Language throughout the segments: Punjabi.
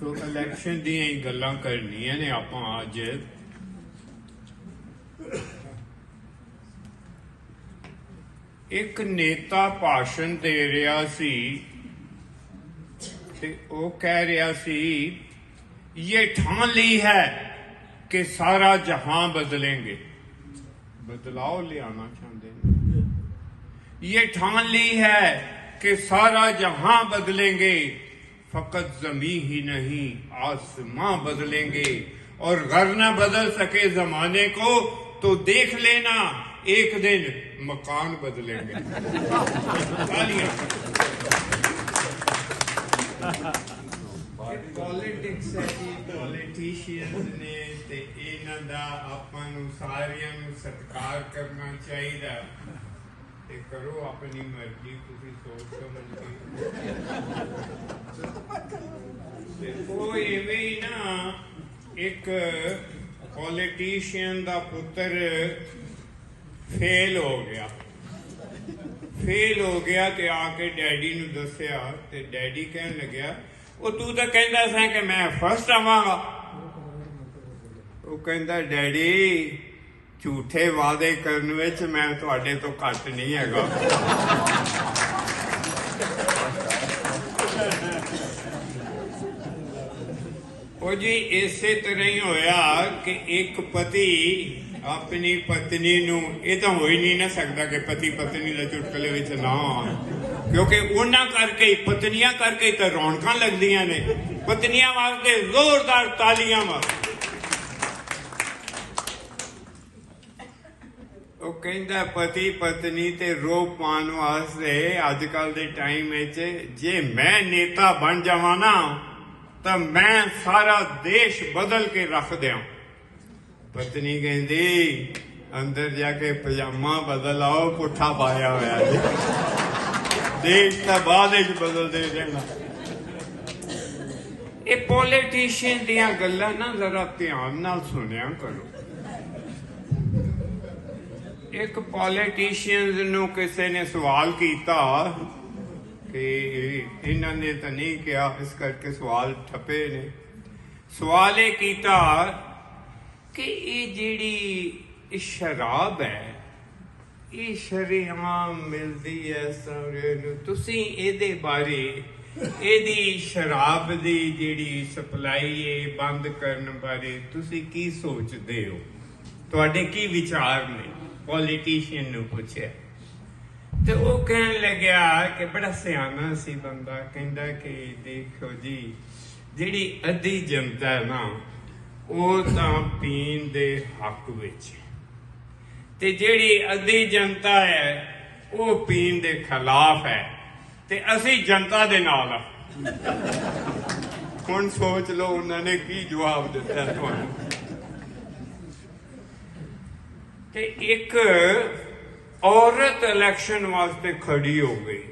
ਸੋ ਇਲੈਕਸ਼ਨ ਦੀਆਂ ਹੀ ਗੱਲਾਂ ਕਰਨੀਆਂ ਨੇ ਆਪਾਂ ਅੱਜ। ਇੱਕ ਨੇਤਾ ਭਾਸ਼ਣ ਦੇ ਰਿਹਾ ਸੀ ਤੇ ਉਹ ਕਹਿ ਰਿਹਾ ਸੀ, ਇਹ ठान ਲਈ ਹੈ ਕਿ ਸਾਰਾ ਜਹਾਂ बदलेंगे बदलाव ਲਿਆਣਾ ਚਾਹੁੰਦੇ ਨੇ। ਇਹ ठान ਲਈ ਹੈ ਕਿ ਸਾਰਾ ਜਹਾਂ बदलेंगे फकत जमी ही नहीं आसमां बदलेंगे और घर न बदल सके जमाने को तो देख लेना एक दिन मकान बदलेंगे तालियां ਪੋਲਿਟਿਕਸ ਹੈ ਜੀ ਪੋਲੀਟੀਸ਼ੀਅਨਸ ਨੇ ਤੇ ਇਹਨਾਂ ਦਾ ਆਪਾਂ ਨੂੰ ਸਾਰਿਆਂ ਨੂੰ ਸਤਿਕਾਰ ਕਰਨਾ ਚਾਹੀਦਾ ਤੇ ਕਰੋ ਆਪਣੀ ਮਰਜ਼ੀ, ਤੁਸੀਂ ਸੋਚ ਸਮਝ ਕੇ। ਤੇ ਉਹ ਐਵੇਂ ਹੀ ਨਾ, ਇੱਕ ਪੋਲੀਟੀਸ਼ੀਅਨ ਦਾ ਪੁੱਤਰ ਫੇਲ ਹੋ ਗਿਆ। ਫੇਲ ਹੋ ਗਿਆ ਤੇ ਆ ਕੇ ਡੈਡੀ ਨੂੰ ਦੱਸਿਆ ਤੇ ਡੈਡੀ ਕਹਿਣ ਲੱਗਿਆ, ਉਹ ਤੂੰ ਤਾਂ ਕਹਿੰਦਾ ਸਾਂ ਕਿ ਮੈਂ ਫਸਟ ਆਵਾਂਗਾ। ਉਹ ਕਹਿੰਦਾ, ਡੈਡੀ ਝੂਠੇ ਵਾਅਦੇ ਕਰਨ ਵਿੱਚ ਮੈਂ ਤੁਹਾਡੇ ਤੋਂ ਘੱਟ ਨਹੀਂ ਹੈਗਾ। ਉਹ ਜੀ, ਇਸੇ ਤਰ੍ਹਾਂ ਹੀ ਹੋਇਆ ਕਿ ਇੱਕ ਪਤੀ ਆਪਣੀ ਪਤਨੀ ਨੂੰ, ਇਹ ਤਾਂ ਹੋ ਹੀ ਨਹੀਂ ਨਾ ਸਕਦਾ ਕਿ ਪਤੀ ਪਤਨੀ ਦਾ ਚੁਟਕਲੇ ਵਿੱਚ ਨਾ ਆਉਣ। ਕਿਉਂਕਿ ਉਹਨਾਂ ਕਰਕੇ ਹੀ, ਪਤਨੀਆਂ ਕਰਕੇ ਤਾਂ ਰੌਣਕਾਂ ਲੱਗਦੀਆਂ ਨੇ। ਪਤਨੀਆਂ ਵਾਸਤੇ ਜ਼ੋਰਦਾਰ ਤਾਲੀਆਂ ਮਾਰ। ਉਹ ਕਹਿੰਦਾ, ਪਤੀ, ਪਤਨੀ ਤੇ ਰੋਪ ਪਾਉਣ ਵਾਸਤੇ ਅੱਜ ਕੱਲ ਦੇ ਟਾਈਮ ਵਿੱਚ ਜੇ ਮੈਂ ਨੇਤਾ ਬਣ ਜਾਵਾਂ ਨਾ, ਤਾਂ ਮੈਂ ਸਾਰਾ ਦੇਸ਼ ਬਦਲ ਕੇ ਰੱਖ ਦਿਆਂ। ਪਤਨੀ ਕਹਿੰਦੀ, ਅੰਦਰ ਜਾ ਕੇ ਪਜਾਮਾ ਬਦਲ ਆਓ, ਪੁੱਠਾ ਪਾਇਆ ਹੋਇਆ ਜੀ। ਦੇਸ਼ ਤਾਂ ਬਾਅਦ ਵਿੱਚ ਬਦਲਦੇ ਰਹਿਣਾ। ਇਹ ਪੋਲੀਟੀਸ਼ੀਅਨ ਦੀਆਂ ਗੱਲਾਂ ਨਾ ਜ਼ਰਾ ਧਿਆਨ ਨਾਲ ਸੁਣਿਆ ਕਰੋ। ਇੱਕ ਪੋਲੀਟੀਸ਼ੀਅਨਸ ਨੂੰ ਕਿਸੇ ਨੇ ਸਵਾਲ ਕੀਤਾ ਕਿ ਇਹਨਾਂ ਨੇ ਤਾਂ ਨਹੀਂ ਕਿਹਾ, ਇਸ ਕਰਕੇ ਸਵਾਲ ਠੱਪੇ ਨੇ। ਸਵਾਲ ਇਹ ਕੀਤਾ ਕਿ ਇਹ ਜਿਹੜੀ ਸ਼ਰਾਬ ਹੈ, ਇਹ ਸ਼ਰੀਆਮ ਮਿਲਦੀ ਹੈ ਸਾਰੇ ਨੂੰ। ਤੁਸੀਂ ਇਹਦੇ ਬਾਰੇ, ਇਹਦੀ ਸ਼ਰਾਬ ਦੀ ਜਿਹੜੀ ਸਪਲਾਈ ਹੈ ਬੰਦ ਕਰਨ ਬਾਰੇ ਤੁਸੀਂ ਕੀ ਸੋਚਦੇ ਹੋ? ਤੁਹਾਡੇ ਕੀ ਵਿਚਾਰ ਨੇ? ਪੋਲੀਟੀਸ਼ੀਅਨ ਨੂੰ ਪੁੱਛਿਆ। ਤੇ ਉਹ ਕਹਿਣ ਲੱਗਿਆ ਕਿ ਬੜਾ ਸਿਆਣਾ ਸੀ ਬੰਦਾ, ਕਹਿੰਦਾ ਕਿ ਦੇਖੋ ਜੀ, ਜਿਹੜੀ ਅੱਧੀ ਜਨਤਾ ਹੈ ਨਾ, ਉਹ ਤਾਂ ਪੀਣ ਦੇ ਹੱਕ ਵਿੱਚ ਤੇ ਜਿਹੜੀ ਅੱਧੀ ਜਨਤਾ ਹੈ, ਉਹ ਪੀਣ ਦੇ ਖਿਲਾਫ ਹੈ। ਤੇ ਅਸੀਂ ਜਨਤਾ ਦੇ ਨਾਲ ਆ ਹੁਣ ਸੋਚ ਲਓ ਉਹਨਾਂ ਨੇ ਕੀ ਜਵਾਬ ਦਿੱਤਾ ਤੁਹਾਨੂੰ। ਤੇ ਇੱਕ ਔਰਤ ਇਲੈਕਸ਼ਨ ਵਾਸਤੇ ਖੜੀ ਹੋ ਗਈ।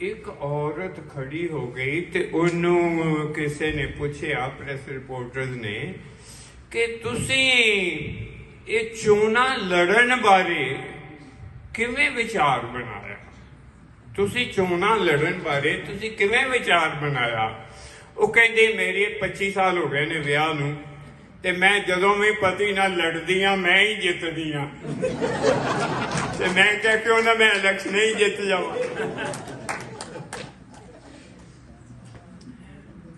ਇੱਕ ਔਰਤ ਖੜੀ ਹੋ ਗਈ ਤੇ ਉਹਨੂੰ ਕਿਸੇ ਨੇ ਪੁੱਛਿਆ, ਪ੍ਰੈਸ ਰਿਪੋਰਟਰਸ ਨੇ, ਕਿ ਤੁਸੀਂ ਇਹ ਚੋਣਾਂ ਲੜਨ ਬਾਰੇ ਕਿਵੇਂ ਵਿਚਾਰ ਬਣਾਇਆ? ਤੁਸੀਂ ਚੋਣਾਂ ਲੜਨ ਬਾਰੇ ਤੁਸੀਂ ਕਿਵੇਂ ਵਿਚਾਰ ਬਣਾਇਆ? ਉਹ ਕਹਿੰਦੇ, ਮੇਰੇ 25 ਸਾਲ ਹੋ ਗਏ ਨੇ ਵਿਆਹ ਨੂੰ। ਤੇ ਮੈਂ ਜਦੋਂ ਵੀ ਪਤੀ ਨਾਲ ਲੜਦੀ ਆ ਮੈਂ ਹੀ ਜਿੱਤਦੀ ਆ ਤੇ ਮੈਂ ਕਿਹਾ, ਕਿਉਂ ਨਾ ਮੈਂ ਇਲੈਕਸ਼ਨ ਹੀ ਜਿੱਤ ਜਾਵਾਂ?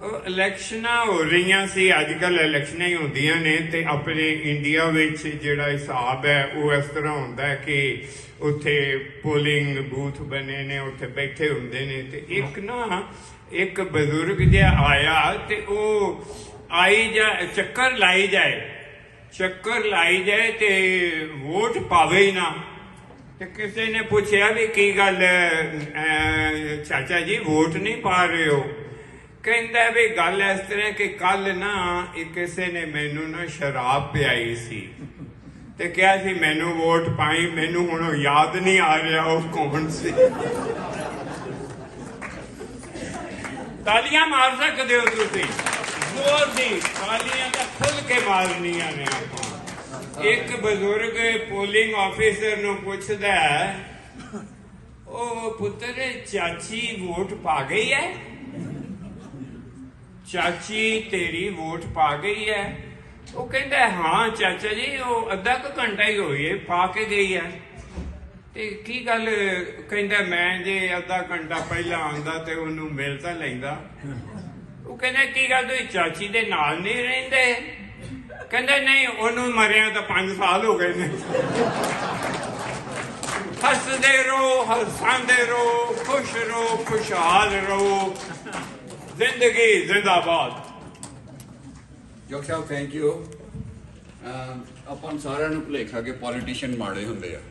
ਉਹ ਇਲੈਕਸ਼ਨਾਂ ਹੋ ਰਹੀਆਂ ਸੀ ਅੱਜ ਕੱਲ ਇਲੈਕਸ਼ਨਾਂ ਹੀ ਹੁੰਦੀਆਂ ਨੇ ਤੇ ਆਪਣੇ ਇੰਡੀਆ ਵਿੱਚ ਜਿਹੜਾ ਹਿਸਾਬ ਹੈ, ਉਹ ਇਸ ਤਰ੍ਹਾਂ ਹੁੰਦਾ ਹੈ ਕਿ ਉੱਥੇ ਪੋਲਿੰਗ ਬੂਥ ਬਣੇ ਨੇ, ਉੱਥੇ ਬੈਠੇ ਹੁੰਦੇ ਨੇ ਤੇ ਇੱਕ ਨਾ ਇੱਕ ਬਜ਼ੁਰਗ ਜਿਹਾ ਆਇਆ ਤੇ ਉਹ ਆਈ ਜਾ ਚੱਕਰ ਲਾਈ ਜਾਏ, ਚੱਕਰ ਲਾਈ ਜਾਏ ਤੇ ਵੋਟ ਪਾਵੇ ਹੀ ਨਾ। ਤੇ ਕਿਸੇ ਨੇ ਪੁੱਛਿਆ ਵੀ ਕੀ ਗੱਲ ਚਾਚਾ ਜੀ, ਵੋਟ ਨਹੀਂ ਪਾ ਰਹੇ ਹੋ। ਕਹਿੰਦਾ ਵੀ ਗੱਲ ਇਸ ਤਰ੍ਹਾਂ ਕਿ ਕੱਲ ਨਾ ਇੱਕ ਕਿਸੇ ਨੇ ਮੈਨੂੰ ਨਾ ਸ਼ਰਾਬ ਪਿਆਈ ਸੀ। ਤੇ ਕਿਹਾ ਸੀ, ਮੈਨੂੰ ਵੋਟ ਪਾਈ, ਮੈਨੂੰ ਹੁਣ ਯਾਦ ਨਹੀਂ ਆ ਰਿਹਾ ਉਹ ਕੌਣ ਸੀ? ਤਾਲੀਆਂ ਮਾਰ ਸਕਦੇ ਹੋ ਤੁਸੀਂ। ਜ਼ੋਰ ਦੀ ਤਾਲੀਆਂ ਤਾਂ ਖੁੱਲ ਕੇ ਮਾਰਨੀਆਂ ਨੇ ਆਪਾਂ। ਇੱਕ ਬਜ਼ੁਰਗ ਪੋਲਿੰਗ ਆਫੀਸਰ ਨੂੰ ਪੁੱਛਦਾ ਉਹ ਪੁੱਤਰ, ਚਾਚੀ ਵੋਟ ਪਾ ਗਈ ਹੈ? ਚਾਚੀ ਤੇਰੀ ਵੋਟ ਪਾ ਗਈ ਹੈ? ਉਹ ਕਹਿੰਦਾ, ਹਾਂ ਚਾਚਾ ਜੀ, ਉਹ ਅੱਧਾ ਕੁ ਘੰਟਾ ਹੀ ਹੋਈ ਹੈ ਪਾ ਕੇ ਗਈ ਹੈ। ਤੇ ਕੀ ਗੱਲ, ਕਹਿੰਦਾ, ਮੈਂ ਜੇ ਅੱਧਾ ਘੰਟਾ ਪਹਿਲਾਂ ਆਉਂਦਾ ਤੇ ਉਹਨੂੰ ਮਿਲ ਤਾਂ ਲੈਂਦਾ। ਕਹਿੰਦੇ, ਕੀ ਗੱਲ, ਤੁਸੀਂ ਚਾਚੀ ਦੇ ਨਾਲ ਨਹੀਂ ਰਹਿੰਦੇ? ਕਹਿੰਦੇ, ਨਹੀਂ, ਉਹਨੂੰ ਮਰਿਆ ਤਾਂ 5 ਸਾਲ ਹੋ ਗਏ ਨੇ। ਹੱਸਦੇ ਰਹੋ ਹੱਸਦੇ ਰਹੋ, ਖੁਸ਼ ਰਹੋ, ਖੁਸ਼ਹਾਲ ਰਹੋ। ਜ਼ਿੰਦਗੀ ਜ਼ਿੰਦਾਬਾਦ। ਜੋਗ ਸਾਹਿਬ ਥੈਂਕ ਯੂ ਆਪਾਂ ਸਾਰਿਆਂ ਨੂੰ ਭੁਲੇਖਾ ਕਿ ਪੋਲੀਟੀਸ਼ੀਅਨ ਮਾੜੇ ਹੁੰਦੇ ਆ।